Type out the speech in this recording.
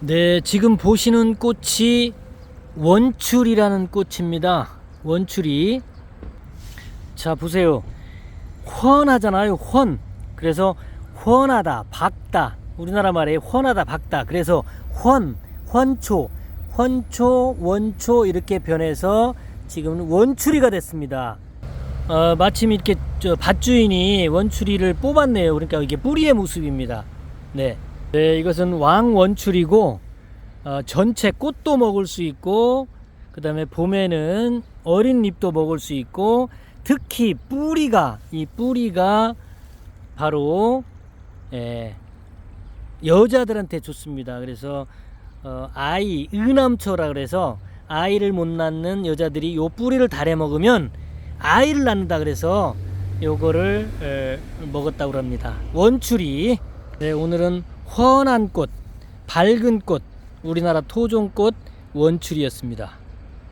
네, 지금 보시는 꽃이 원출이라는 꽃입니다. 원출이. 자, 보세요. 훤하잖아요. 훤. 그래서 훤하다, 밝다. 우리나라 말에 훤하다, 밝다. 그래서 훤, 훤초, 훤초, 원초 이렇게 변해서 지금 원추리가 됐습니다. 어, 마침 이렇게 저 밭주인이 원추리를 뽑았네요. 그러니까 이게 뿌리의 모습입니다. 네. 네, 이것은 왕원추리고 어, 전체 꽃도 먹을 수 있고 그 다음에 봄에는 어린 잎도 먹을 수 있고 특히 뿌리가 이 뿌리가 바로 예, 여자들한테 좋습니다. 그래서 어, 아이 의남초라 그래서 아이를 못 낳는 여자들이 요 뿌리를 달여 먹으면 아이를 낳는다 그래서 요거를 에, 먹었다고 합니다. 원추리. 네, 오늘은 훤한 꽃, 밝은 꽃, 우리나라 토종꽃 원추리였습니다.